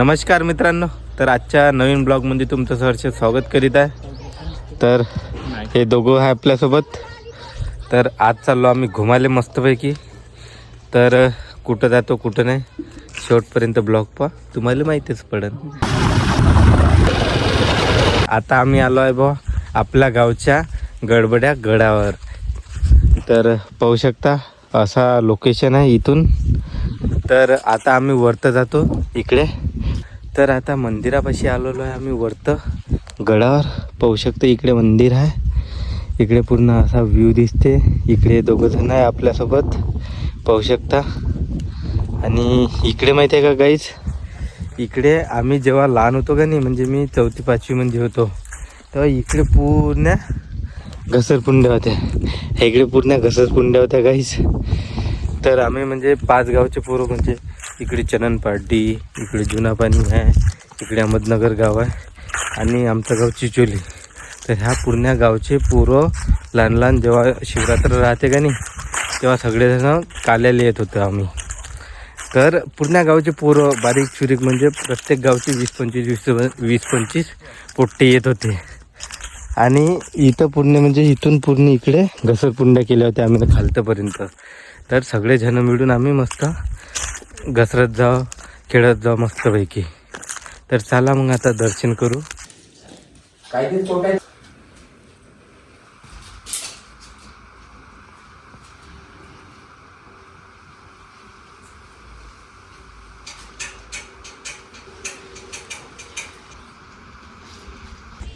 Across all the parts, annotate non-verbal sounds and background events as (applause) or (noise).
नमस्कार मित्रांनो तर आजच्या नवीन ब्लॉगमध्ये तुमचं सहर्ष स्वागत करीत आहे. तर हे दोघं आहे आपल्यासोबत. तर आज चाललो आम्ही घुमाले मस्तपैकी. तर कुठं जातो कुठं नाही शेवटपर्यंत ब्लॉग पहा. तुम्हाला माहितीच पडेल. आता आम्ही आलो आहे बा आपल्या गावच्या गडबड्या गडावर. तर पाहू शकता असा लोकेशन आहे इथून. तर आता आम्ही वरतं जातो इकडे. तर आता मंदिरापाशी आलेलो आहे आम्ही वरतं. गडावर पाहू शकतो इकडे मंदिर आहे. इकडे पूर्ण असा व्ह्यू दिसते. इकडे दोघं जण आहे आपल्यासोबत. पाहू शकता. आणि इकडे माहिती आहे का गाईज इकडे आम्ही जेव्हा लहान होतो का नाही म्हणजे मी चौथी पाचवीमध्ये होतो तेव्हा इकडे पूर्ण घसरपुंड्या होत्या. इकडे पूर्ण घसरपुंड्या होत्या गाईज तर आम्ही म्हणजे पाच गावचे पोरं म्हणजे इकडे चनन इकडे जुनापाणी आहे इकडे अहमदनगर गाव आहे आणि आमचं गाव चिचोली. तर ह्या पूर्ण गावचे पोरं लहान लहान जेव्हा शिवरात्र राहते का नाही तेव्हा सगळेजण काल्याला येत होतो आम्ही. तर पूर्ण गावचे पोरं बारीक चुरीक म्हणजे प्रत्येक गावचे वीस पंचवीस वीस वीस पंचवीस पोट्टे येत होते. आणि इथं पूर्ण म्हणजे इथून पूर्ण इकडे घसरपुंड्या केल्या होत्या आम्ही खालतपर्यंत. तर सगळेजण मिळून आम्ही मस्त घसरत जाऊ खेळत जाऊ मस्तपैकी. तर चला मग आता दर्शन करू.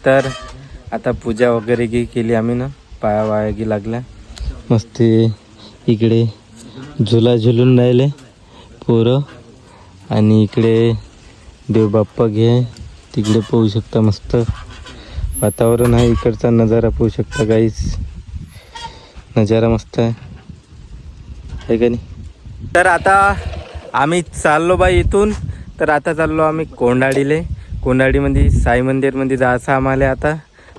तर आता पूजा वगैरे गी केली आम्ही ना पाया वाया गी लागल्या. मस्त इकडे. झुला झुलून राहिले पोरं. आणि इकडे देवबाप्पा घे तिकडे पाहू शकता मस्त. वातावरण आहे इकडचा नजारा पाहू शकता काहीच. नजारा मस्त आहे. का नाही? तर आता आम्ही चाललो बाई इथून. तर आता चाललो आम्ही कोंडाडीले. कोंडाडीमध्ये साई मंदिरमध्ये जायचं आम्हाला आता.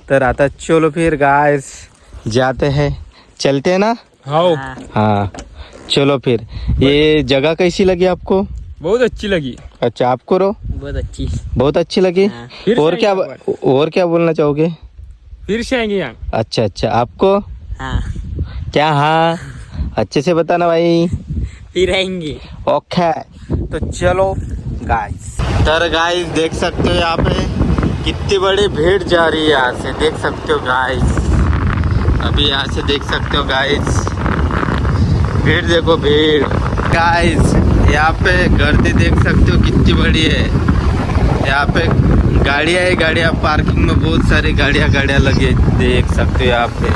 तर आता चलो फिर गाइस जाते हैं. चलते हैं ना? हाँ. हाँ. चलो फिर। ये जगह कैसी लगी आपको? बहुत अच्छी लगी। अच्छा आपको रो बहुत अच्छी। बहुत अच्छी लगी? हाँ। और क्या और क्या बोलना चाहोगे? फिर से आएँगे यहाँ। अच्छा अच्छा। आपको? हाँ। क्या? हाँ। अच्छे से बताना भाई। फिर आएँगे। ओके। तो चलो गाइस तर गाइस देख सकते हो यहाँ पे कितनी बड़ी भीड़ जा रही है यहाँ से। देख सकते हो गाइस अभी यहाँ से देख सकते हो गाइस भीड़ देखो भीड़। गाइस यहाँ पे गर्दी देख सकते हो कितनी बड़ी है। यहाँ पे गाड़ियाँ ही गाड़ियाँ। पार्किंग में बहुत सारी गाड़ियाँ गाड़ियाँ लगी देख सकते हो यहाँ पे।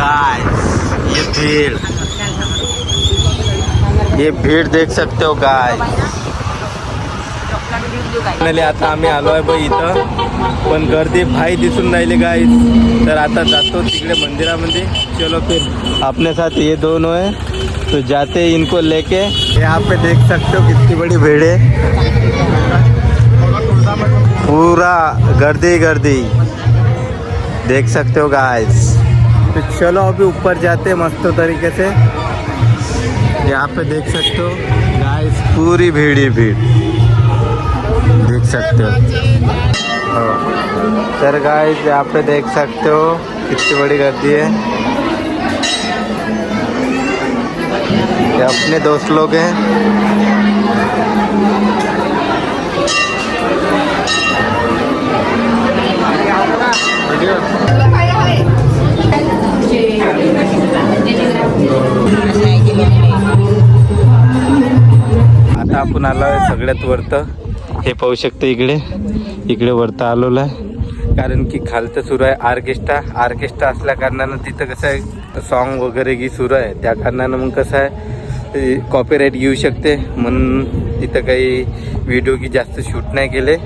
गाइस ये भीड़। ये भीड़ देख सकते हो गाइस आता आम्ही आलो आहे बघ इथं पण गर्दी भाई दिसून राहिली गाईस तर आता जातो तिकडे मंदिरामध्ये. चलो फिर. अपने साथ ये दोनों है तो जाते हैं इनको लेके। यहाँ पे देख सकते हो कितनी बड़ी भीड़ है। पूरा गर्दी गर्दी। देख सकते हो गाइस तो चलो अभी ऊपर जाते हैं मस्त तरीके से। यहाँ पे देख सकते हो गाइस पूरी भीड़ ही भीड़। देख सकते हो। हो. तर गाइस यहाँ पे देख सकते हो कितनी बड़ी गर्दी है। ये अपने दोस्त लोग हैं। आता आपण आलो आहे सगळ्यात वरतं. हे पाहू शकतो इकडे. इकडे वरता आलोला आहे. कारण की खालचं सुरू आहे ऑर्केस्ट्रा. ऑर्केस्ट्रा असल्या कारणानं तिथं कसं आहे सॉन्ग वगैरे की सुरू आहे त्या कारणानं मग कसं आहे कॉपीराईट घेऊ शकते. म्हणून तिथं काही व्हिडिओ की जास्त शूट नाही केले.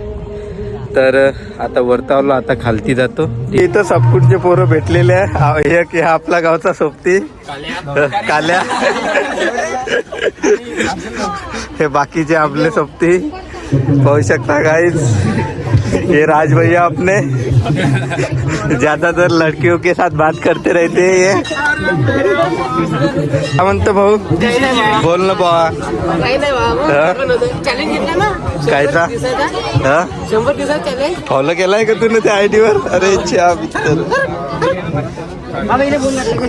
तर आता वरता आलो आता खालती जातो. इथं सबकुटचे पोरं भेटलेले आहे. हा एक हा आपला गावचा सोबती. काल्या. हे बाकीचे आपले सोबती. पाहू शकता काहीच ये राज भैया अपने ज्यादातर लड़कियों के साथ बात करते रहते हैं ये. काय म्हणतो भाऊ बोल ना हा? हा? शंभर दिवसाचा चॅलेंज फॉलो केलाय का तू त्या आयडी वर? अरे छा मित्र.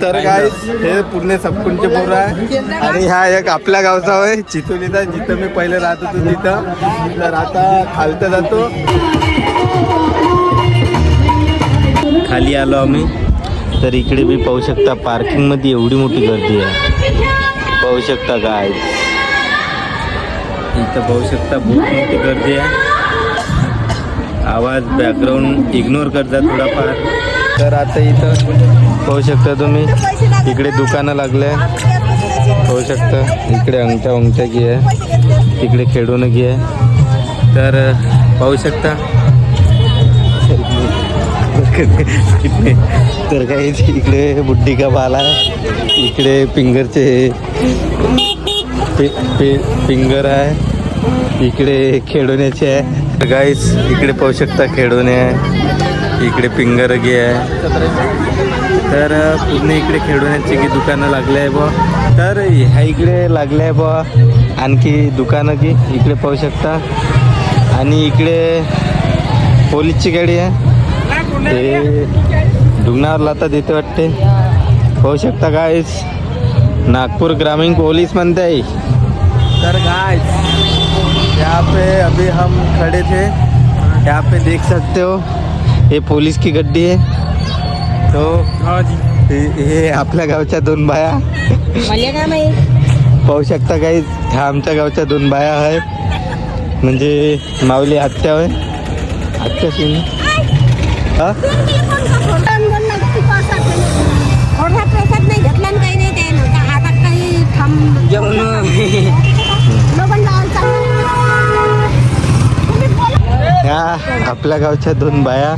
तर काय हे पूर्ण सपकुंचे पोरं आहे. आणि हा एक आपल्या गावचा होय चितोलीचा जिथं मी पहिले राहत होतो तिथं. तर आता खालतं जातो. खाली आलो आम्ही. तर इकडे बी पाहू शकता पार्किंगमध्ये एवढी मोठी गर्दी आहे. पाहू शकता काय इथं पाहू शकता बहुत मोठी गर्दी आहे. आवाज बॅकग्राऊंड इग्नोर करता थोडाफार. तर आता इथं पाहू शकता तुम्ही इकडे दुकानं लागले. पाहू शकता इकडे अंगठ्या उंगठ्या घे आहे तिकडे खेळून घे आहे. तर पाहू शकता. तर काही इकडे बुड्डी का बाल आहे इकडे फिंगरचे पे, पे, फिंगर आहे इकडे खेळवण्याचे आहे. गाईस इकडे पाहू शकता खेळवणे आहे. इकडे पिंगरगी आहे. तर पूर्ण इकडे खेळवण्याची की दुकानं लागले आहे बुवा. तर ह्या इकडे लागले आहे बुवा. आणखी दुकानं की इकडे पाहू शकता. आणि इकडे पोलीसची गाडी आहे. ते ढुंगणावर लाता देते वाटते. पाहू शकता गाईस नागपूर ग्रामीण पोलीस म्हणते. आहे तर गाइस यहाँ पे अभी हम खड़े थे. यहाँ पे देख सकते हो. ये पुलिस की गड्डी है तो हा जी. हे हे आपल्या गावच्या दोन बाया. पाहू शकता काही ह्या आमच्या गावच्या दोन बाया आहेत. म्हणजे माऊली आत्या होय. आत्या सिंग हा? आपल्या गावच्या दोन बाया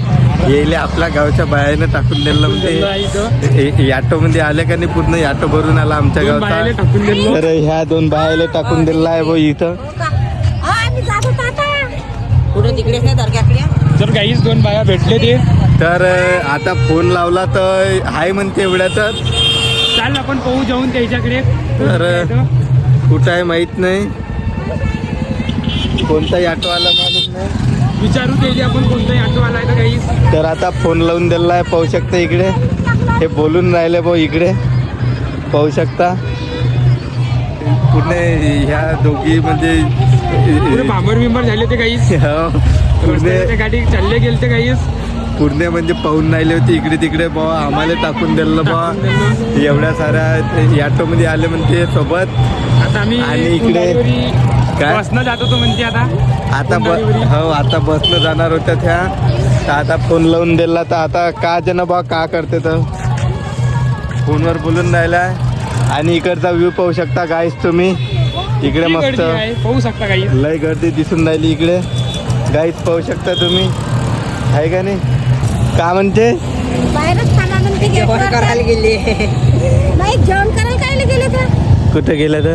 येईल आपल्या गावच्या बायानं टाकून दिलं म्हणजे ऑटो मध्ये आले का नाही? पूर्ण ऑटो भरून आला आमच्या गावचा. तर ह्या दोन बायाला टाकून दिला आहे भाऊ इथं. दर्ग्याकडे? जर काहीच दोन बाया भेटले ते. तर आता फोन लावला तर हाय म्हणते एवढ्यातच चाल आपण पाहू जाऊन त्याच्याकडे. तर कुठं आहे माहीत नाही. कोणताही ऑटो आला नाही विचारू त्याची आपण कोणताही ऑटो आलाय तर काही. तर आता फोन लावून दिला आहे पाहू शकता इकडे. हे बोलून राहिले भाऊ इकडे. पाहू शकता. पुणे ह्या दोघी म्हणजे पुरे भांबर बिंबर झाले ते काहीच. हो, पुणे त्या गाडी चालले गेले ते काहीच. पुणे म्हणजे पाहून राहिले होते इकडे तिकडे बाबा आम्हाला टाकून दिलं बा एवढ्या साऱ्या ऑटो मध्ये आले म्हणते सोबत. आता आम्ही आणि इकडे- काय? बसनं जात होतो म्हणते आता. आता ब कुंडाळीवरी. हो आता बसनं जाणार होत्या त्या. तर आता फोन लावून दिला. तर आता का जन बा का करते तर फोनवर बोलून राहिला आणि इकडचा व्ह्यू पाहू शकता गाईस तुम्ही. इकडे किती मस्त. गर्दी आहे. पाहू शकता काही. लय गर्दी दिसून राहिली इकडे. गाईस पाहू शकता तुम्ही. आहे का नाही? का म्हणते? बाहेरच म्हणते नाही जेवण करायला काय गेले तर? कुठे गेलं तर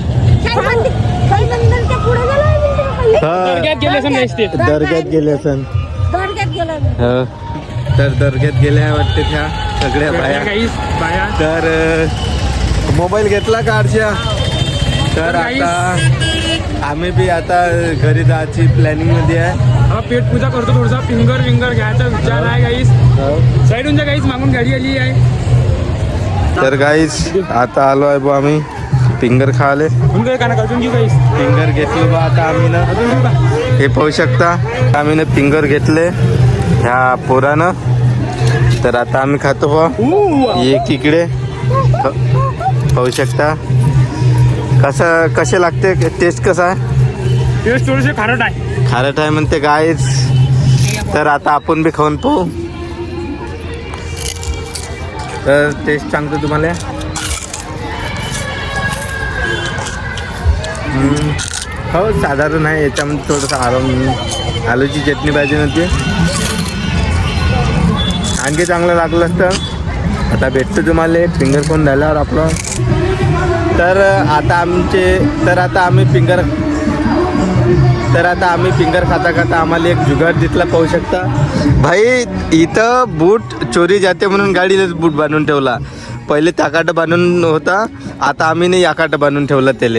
काही मंदिरच्या पुढे गेलो आम्ही तिकडे खाली. हा दर्ग्यात गेले ते दर्ग्यात गेले दर्ग्यात. हो. तर दर्ग्यात गेल्या वाटते त्या सगळ्या बाया. काहीच बाया? तर अ, मोबाईल घेतला का आरशा तर आता आम्ही बी आता घरी जायची प्लॅनिंगमध्ये आहे. हा पेट पूजा करतो थोडसा. फिंगर विंगर घ्यायचा विचार आहे काहीच साईडून जा काहीच मागून गाडी आली आहे. तर गाईस आता आलो आहे बा आम्ही. फिंगर खाले फिंगर घेतलो बा आता आम्ही ना हे पाहू शकता. आम्ही ना फिंगर घेतले ह्या पोरानं. तर आता आम्ही खातो बा. एक इकडे. पाहू शकता. कसं कसे लागते? टेस्ट कसा आहे? टेस्ट थोडेसे खारट आहे. खारट आहे म्हणते गायच तर आता आपण बी खाऊन पाहू. तर टेस्ट सांगतो तुम्हाला. हो साधारण आहे याच्यामध्ये थोडंसं आराम आलूची चटणी पाहिजे नव्हती आणखी चांगलं लागलं असतं. आता भेटतो तुम्हाला फिंगर फोन झाल्यावर आपलं. तर आता आमचे तर आता आम्ही फिंगर तर आता आम्ही फिंगर खाता खाता आम्हाला एक जुगार दिसला पाहू शकता. भाई इथं बूट चोरी जाते म्हणून गाडीलाच बूट बांधून ठेवला. पहिले ताकाट बांधून होता आता आम्ही नाही याकाट बांधून ठेवला त्याला.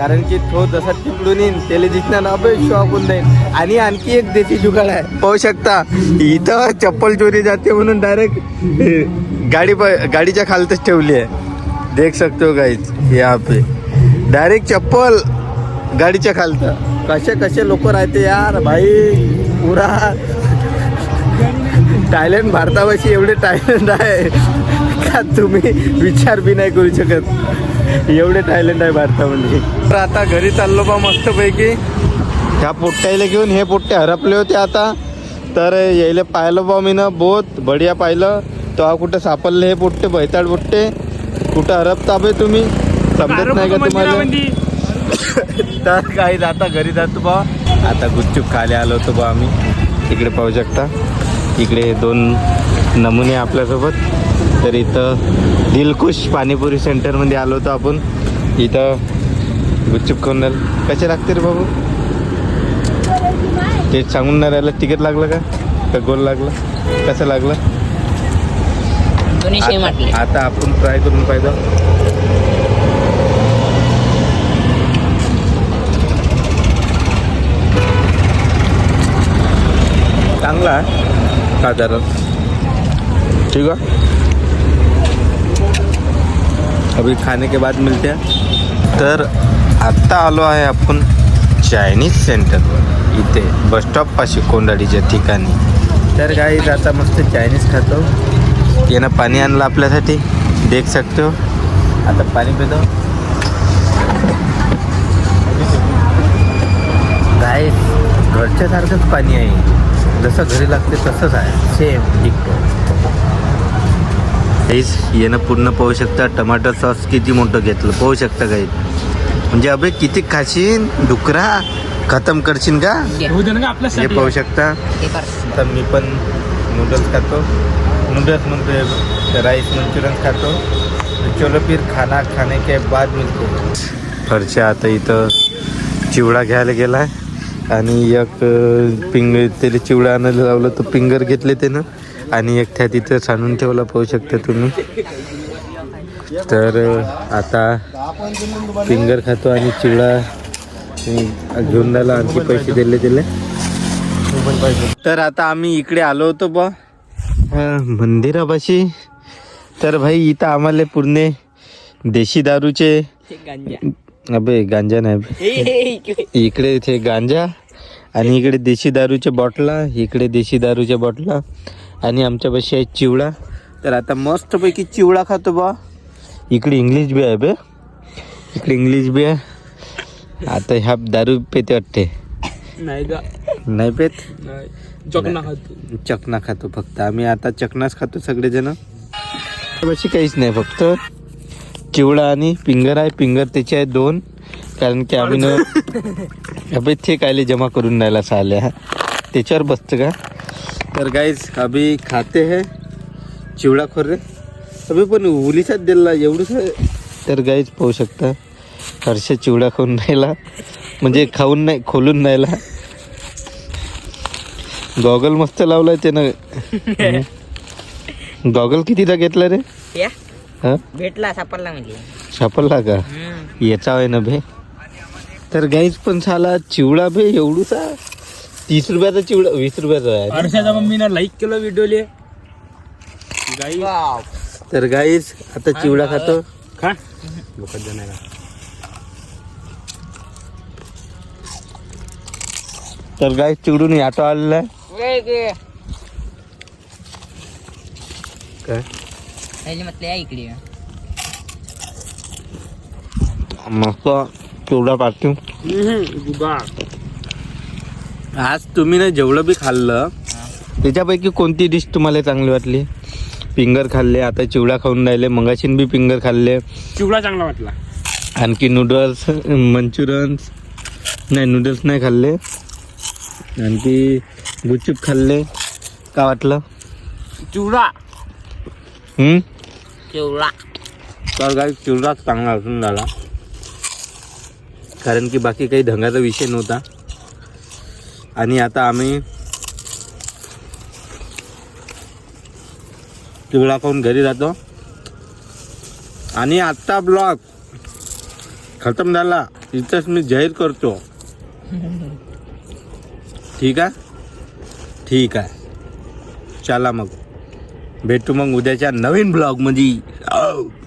कारण की तो जसा तिकडून येईन त्याला दिसणार ना अबे शॉक होऊन जाईल आणि आणखी एक देशी जुगाड आहे. पाहू शकता इथं चप्पल चोरी जाते म्हणून डायरेक्ट गाडी गाडीच्या खालतच ठेवली आहे. देख सकते हो गाईज पे डायरेक्ट चप्पल गाडीच्या खालत. कसे कसे लोक राहते यार भाई पुरा थायलंड (laughs) भारतापाशी एवढे टायलंड आहे. तुम्ही विचार बी नाही करू शकत. एवढे टायलंड आहे भारतामध्ये. तर आता घरी चाललो बा मस्तपैकी. ह्या पोट्ट्याला घेऊन हे पोट्टे हरपले होते आता. तर यायला पाहिलं बा मी ना बहुत बढिया पाहिलं. तेव्हा कुठं सापडले हे पोट्टे बैताड पोट्टे. कुठं हरपता बे तुम्ही? समजत नाही का तुम्हाला? मंदिरामध्ये. (laughs) तर काही आता घरी जातो बा. आता गुपचूप खाली आलो होतो बा आम्ही. इकडे पाहू शकता. इकडे दोन नमुने आपल्यासोबत. तर इथं दिलखुश पाणीपुरी सेंटरमध्ये आलो होतो आपण. इथं गुपचूप राहिलं कसे लागते रे बाबू? ते सांगून नाही राहिलं. तिकीट लागलं का? का गोल लागलं? कसं लागलं? आता आपण ट्राय करून पाहिजे चांगला आहे. साधारण ठीक है अभी खाने के बाद मिलते हैं। तर आत्ता आलो आहे आपण चायनीज सेंटरवर इथे बसस्टॉपपाशी कोंडाडीच्या ठिकाणी. तर काही आता मस्त चायनीज खातो. यानं पाणी आणलं आपल्यासाठी. देख सकते हो आता पाणी पितो. गाय घरच्यासारखंच पाणी आहे. जसं घरी लागते तसंच आहे. सेम डिक्टो गाईस यानं पूर्ण पाहू शकता. टमाटर सॉस किती मोठं घेतलं पाहू शकता काही. म्हणजे अबे किती खाशीन डुकरा खतम करशील का? हे पाहू शकता. तर मी पण नूडल्स खातो. नूडल्स म्हणतो राईस मंचुरियन खातो. चलो फिर खाना खाने के बाद मिलते. फरच्या आता इथं चिवडा घ्यायला गेला आहे आणि एक पिंग त्याला चिवडा आणायला लावलं तर पिंगर घेतले त्यानं. आणि एक त्या तिथं सांडून ठेवला पाहू शकता तुम्ही. तर आता फिंगर खातो आणि चिवडा घेऊन राहिला. आणखी पैसे दिले दिले तर आता आम्ही इकडे आलो होतो बा. मंदिरापाशी. तर भाई इथं आम्हाला पूर्ण देशी दारूचे. अबे गांजा नाही. इकडे. इथे गांजा. आणि इकडे देशी दारूच्या बॉटला इकडे देशी दारूच्या बॉटला. आणि आमच्यापाशी आहे चिवडा. तर आता मस्तपैकी चिवडा खातो बा. इकडे इंग्लिश बी आहे बे. इकडे इंग्लिश बी आहे. आता ह्या दारू पेते वाटते. नाही का नाही पेत? नाही. चकना खातो. चकना खातो फक्त. आम्ही आता चकनाच खातो सगळेजण. अशी काहीच नाही फक्त. चिवडा आणि पिंगर आहे. पिंगर त्याचे आहे दोन. कारण की आम्ही न (laughs) ते कायले जमा करून राहिला साल्या. त्याच्यावर बसतं का? तर गाईज अभि खाते है चिवडा खोर रे अभि पण उलीचाच दिला एवढंच तर गाईज पाहू शकता हर्ष चिवडा खाऊन राहिला म्हणजे खाऊन नाही खोलून राहिला गॉगल मस्त लावलाय त्यानं गॉगल कितीचा घेतला रे? हा? भेटला सापडला म्हणजे. सापडला का? याचा आहे ना भे तर गाईच पण झाला चिवडा भे एवढूसा. तीस रुपयाचा चिवडा वीस रुपयाचा आहे. हर्षाच्या मम्मीनं लाईक केलं व्हिडिओले गाई तर गाईच आता चिवडा खातो. खा. लोकात जाणार तर गाईच चिवडून ऑटो आलेला आहे. काय? म्हटलं या इकडे मस्त चिवडा पाठवू. गुगा आज तुम्ही ना जेवढं बी खाल्लं त्याच्यापैकी कोणती डिश तुम्हाला चांगली वाटली? पिंगर खाल्ले आता चिवडा खाऊन राहिले मंगाशीन बी पिंगर खाल्ले. चिवडा चांगला वाटला. आणखी नूडल्स मंचुरियन्स. नाही नूडल्स नाही खाल्ले. आणखी गुपचूप खाल्ले. का वाटलं? चिवडा. हम्म? चिवडा. तर काही चिवडा चांगला असून झाला. कारण की बाकी काही ढंगाचा विषय नव्हता. आणि आता आम्ही चिवडा खाऊन घरी जातो. आणि आत्ता ब्लॉग खतम झाला. इथंच मी जाहीर करतो. ठीक आहे? ठीक आहे. चला मग. भेटू मग उद्याच्या नवीन ब्लॉगमध्ये. हो.